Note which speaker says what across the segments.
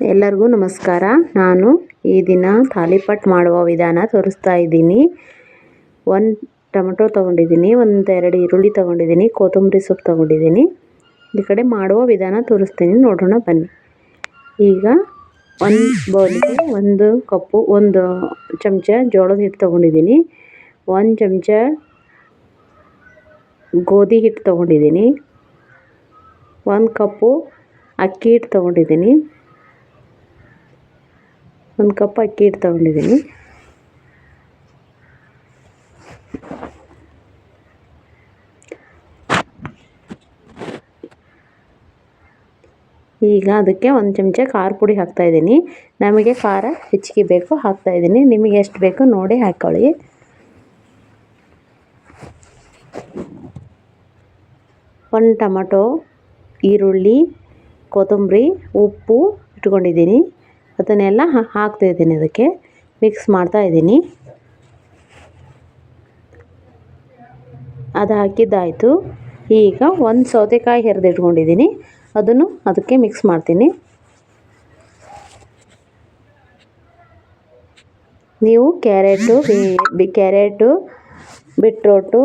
Speaker 1: ಎಲ್ಲರಿಗೂ ನಮಸ್ಕಾರ. ನಾನು ಈ ದಿನ ತಾಲಿಪಟ್ ಮಾಡುವ ವಿಧಾನ ತೋರಿಸ್ತಾ ಇದ್ದೀನಿ. ಒಂದು ಟೊಮೆಟೊ ತೊಗೊಂಡಿದ್ದೀನಿ, ಒಂದೆರಡು ಈರುಳ್ಳಿ ತೊಗೊಂಡಿದ್ದೀನಿ, ಕೊತ್ತಂಬರಿ ಸೊಪ್ಪು ತೊಗೊಂಡಿದ್ದೀನಿ. ಈ ಕಡೆ ಮಾಡುವ ವಿಧಾನ ತೋರಿಸ್ತೀನಿ, ನೋಡೋಣ ಬನ್ನಿ. ಈಗ ಒಂದು ಬೌಲಿಗೆ ಒಂದು ಕಪ್ಪು, ಒಂದು ಚಮಚ ಜೋಳದ ಹಿಟ್ಟು ತೊಗೊಂಡಿದ್ದೀನಿ. ಒಂದು ಚಮಚ ಗೋಧಿ ಹಿಟ್ಟು ತೊಗೊಂಡಿದ್ದೀನಿ. ಒಂದು ಕಪ್ಪು ಅಕ್ಕಿ ಹಿಟ್ಟು ತೊಗೊಂಡಿದ್ದೀನಿ. ಒಂದು ಕಪ್ ಅಕ್ಕಿ ಹಿಟ್ಟು ತೊಗೊಂಡಿದ್ದೀನಿ. ಈಗ ಅದಕ್ಕೆ ಒಂದು ಚಮಚ ಖಾರ ಪುಡಿ ಹಾಕ್ತಾಯಿದ್ದೀನಿ ನಮಗೆ ಖಾರ ಹೆಚ್ಚಿಗೆ ಬೇಕು ಹಾಕ್ತಾಯಿದ್ದೀನಿ ನಿಮಗೆ ಎಷ್ಟು ಬೇಕು ನೋಡಿ ಹಾಕ್ಕೊಳ್ಳಿ ಒಂದು ಟೊಮಟೊ, ಈರುಳ್ಳಿ, ಕೊತ್ತಂಬರಿ, ಉಪ್ಪು ಇಟ್ಕೊಂಡಿದ್ದೀನಿ. ಅದನ್ನೆಲ್ಲ ಹಾಕ್ತಾ ಇದ್ದೀನಿ ಅದಕ್ಕೆ. ಮಿಕ್ಸ್ ಮಾಡ್ತಾ ಇದ್ದೀನಿ. ಅದು ಹಾಕಿದ್ದಾಯಿತು. ಈಗ ಒಂದು ಸೌತೆಕಾಯಿ ಹೆರೆದಿಟ್ಕೊಂಡಿದ್ದೀನಿ ಅದನ್ನು ಅದಕ್ಕೆ ಮಿಕ್ಸ್ ಮಾಡ್ತೀನಿ. ನೀವು ಕ್ಯಾರೆಟು, ಬಿ ಕ್ಯಾರೆಟು, ಬಿಟ್ರೋಟು,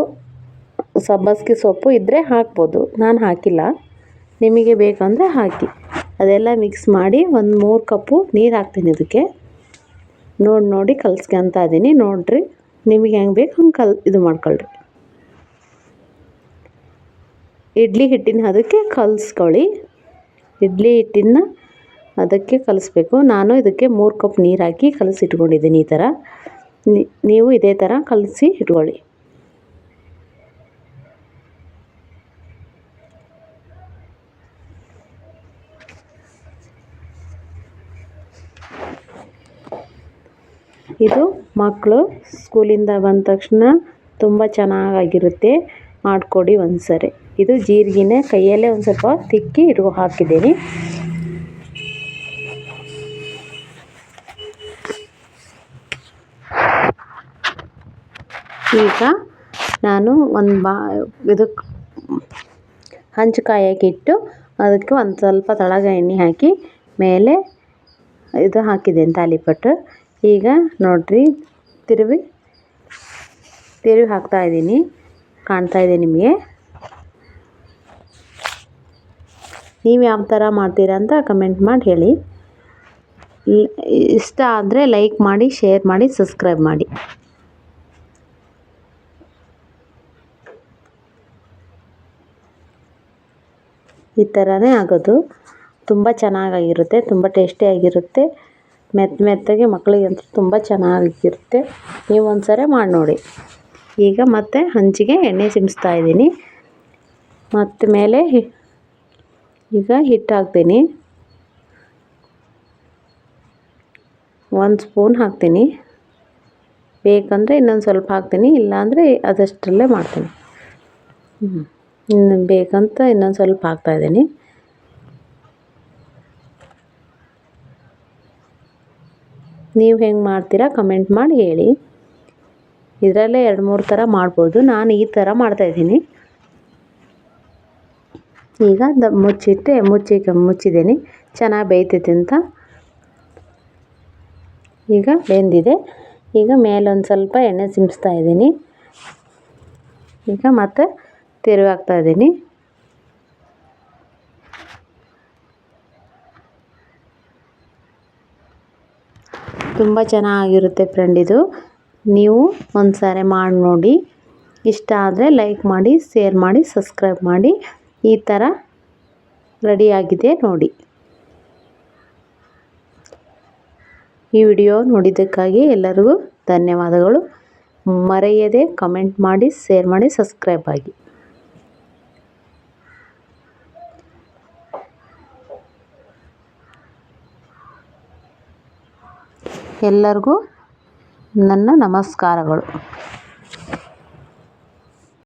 Speaker 1: ಸಬ್ಬಸ್ಗೆ ಸೊಪ್ಪು ಇದ್ದರೆ ಹಾಕ್ಬೋದು. ನಾನು ಹಾಕಿಲ್ಲ. ನಿಮಗೆ ಬೇಕಂದರೆ ಹಾಕಿ. ಅದೆಲ್ಲ ಮಿಕ್ಸ್ ಮಾಡಿ ಒಂದು ಮೂರು ಕಪ್ಪು ನೀರು ಹಾಕ್ತೀನಿ ಇದಕ್ಕೆ ನೋಡಿ ನೋಡಿ ಕಲಿಸ್ಕೊಂತ ಇದ್ದೀನಿ ನೋಡಿರಿ ನಿಮಗೆ ಹೆಂಗೆ ಬೇಕು ಹಂಗೆ ಕಲ್, ಇದು ಮಾಡ್ಕೊಳ್ರಿ. ಇಡ್ಲಿ ಹಿಟ್ಟಿನ ಅದಕ್ಕೆ ಕಲಿಸ್ಕೊಳ್ಳಿ. ಇಡ್ಲಿ ಹಿಟ್ಟಿನ ಅದಕ್ಕೆ ಕಲಿಸ್ಬೇಕು. ನಾನು ಇದಕ್ಕೆ ಮೂರು ಕಪ್ ನೀರು ಹಾಕಿ ಕಲಸಿ ಇಟ್ಕೊಂಡಿದ್ದೀನಿ ಈ ಥರ ನೀವು ಇದೇ ಥರ ಕಲಸಿ ಇಟ್ಕೊಳ್ಳಿ. ಇದು ಮಕ್ಕಳು ಸ್ಕೂಲಿಂದ ಬಂದ ತಕ್ಷಣ ತುಂಬ ಚೆನ್ನಾಗಾಗಿರುತ್ತೆ. ಮಾಡಿಕೊಡಿ ಒಂದು ಸರಿ ಇದು ಜೀರಿಗೆನೆ ಕೈಯಲ್ಲೇ ಒಂದು ಸ್ವಲ್ಪ ತಿಕ್ಕಿ ಇಟ್ಕೊ ಹಾಕಿದ್ದೀನಿ. ಈಗ ನಾನು ಒಂದು ಬಾ ಇದಕ್ಕೆ ಹಂಚು ಅದಕ್ಕೆ ಒಂದು ಸ್ವಲ್ಪ ತಳಗ ಎಣ್ಣೆ ಹಾಕಿ ಮೇಲೆ ಇದು ಹಾಕಿದ್ದೇನೆ ತಾಲಿಪಟ್ಟು. ಈಗ ನೋಡಿರಿ, ತಿರುವಿ ತಿರುವಿ ಹಾಕ್ತಾ ಇದ್ದೀನಿ. ಕಾಣ್ತಾ ಇದೆ ನಿಮಗೆ. ನೀವು ಯಾವ ಥರ ಮಾಡ್ತೀರಾ ಅಂತ ಕಮೆಂಟ್ ಮಾಡಿ ಹೇಳಿ. ಇಷ್ಟ ಆದರೆ ಲೈಕ್ ಮಾಡಿ, ಶೇರ್ ಮಾಡಿ, ಸಬ್ಸ್ಕ್ರೈಬ್ ಮಾಡಿ. ಈ ಥರನೇ ಆಗೋದು. ತುಂಬ ಚೆನ್ನಾಗಾಗಿರುತ್ತೆ ತುಂಬ ಟೇಸ್ಟಿಯಾಗಿರುತ್ತೆ. ಮೆತ್ತ ಮೆತ್ತಗೆ ಮಕ್ಕಳಿಗಂತೂ ತುಂಬ ಚೆನ್ನಾಗಿರುತ್ತೆ. ನೀವು ಒಂದು ಸರಿ ಮಾಡಿ ನೋಡಿ. ಈಗ ಮತ್ತೆ ಹಂಚಿಗೆ ಎಣ್ಣೆ ಸಿಂಪಿಸ್ತಾ ಇದ್ದೀನಿ. ಮತ್ತು ಮೇಲೆ ಈಗ ಹಿಟ್ಟು ಹಾಕ್ತೀನಿ. ಒಂದು ಸ್ಪೂನ್ ಹಾಕ್ತೀನಿ. ಬೇಕಂದರೆ ಇನ್ನೊಂದು ಸ್ವಲ್ಪ ಹಾಕ್ತೀನಿ. ಇಲ್ಲಾಂದರೆ ಅದಷ್ಟರಲ್ಲೇ ಮಾಡ್ತೀನಿ. ಬೇಕಂತ ಇನ್ನೊಂದು ಸ್ವಲ್ಪ ಹಾಕ್ತಾಯಿದ್ದೀನಿ ನೀವು ಹೆಂಗೆ ಮಾಡ್ತೀರಾ ಕಮೆಂಟ್ ಮಾಡಿ ಹೇಳಿ. ಇದರಲ್ಲೇ ಎರಡು ಮೂರು ಥರ ಮಾಡ್ಬೋದು. ನಾನು ಈ ಥರ ಮಾಡ್ತಾಯಿದ್ದೀನಿ ಈಗ ದ ಮುಚ್ಚಿಟ್ಟೆ ಮುಚ್ಚಿ ಮುಚ್ಚಿದ್ದೀನಿ. ಚೆನ್ನಾಗಿ ಬೇಯ್ತೈತೆ ಅಂತ. ಈಗ ಬೆಂದಿದೆ. ಈಗ ಮೇಲೊಂದು ಸ್ವಲ್ಪ ಎಣ್ಣೆ ಸಿಂಪಿಸ್ತಾ ಇದ್ದೀನಿ. ಈಗ ಮತ್ತೆ ತಿರುವಾಕ್ತಾ ಇದ್ದೀನಿ. ತುಂಬ ಚೆನ್ನಾಗಿರುತ್ತೆ ಫ್ರೆಂಡ್ ಇದು. ನೀವು ಒಂದು ಸಾರಿ ಮಾಡಿ ನೋಡಿ. ಇಷ್ಟ ಆದರೆ ಲೈಕ್ ಮಾಡಿ ಶೇರ್ ಮಾಡಿ ಸಬ್ಸ್ಕ್ರೈಬ್ ಮಾಡಿ. ಈ ಥರ ರೆಡಿಯಾಗಿದೆ ನೋಡಿ. ಈ ವಿಡಿಯೋ ನೋಡಿದ್ದಕ್ಕಾಗಿ ಎಲ್ಲರಿಗೂ ಧನ್ಯವಾದಗಳು. ಮರೆಯದೆ ಕಮೆಂಟ್ ಮಾಡಿ ಶೇರ್ ಮಾಡಿ ಸಬ್ಸ್ಕ್ರೈಬ್ ಆಗಿ. ಎಲ್ಲರಿಗೂ ನನ್ನ ನಮಸ್ಕಾರಗಳು.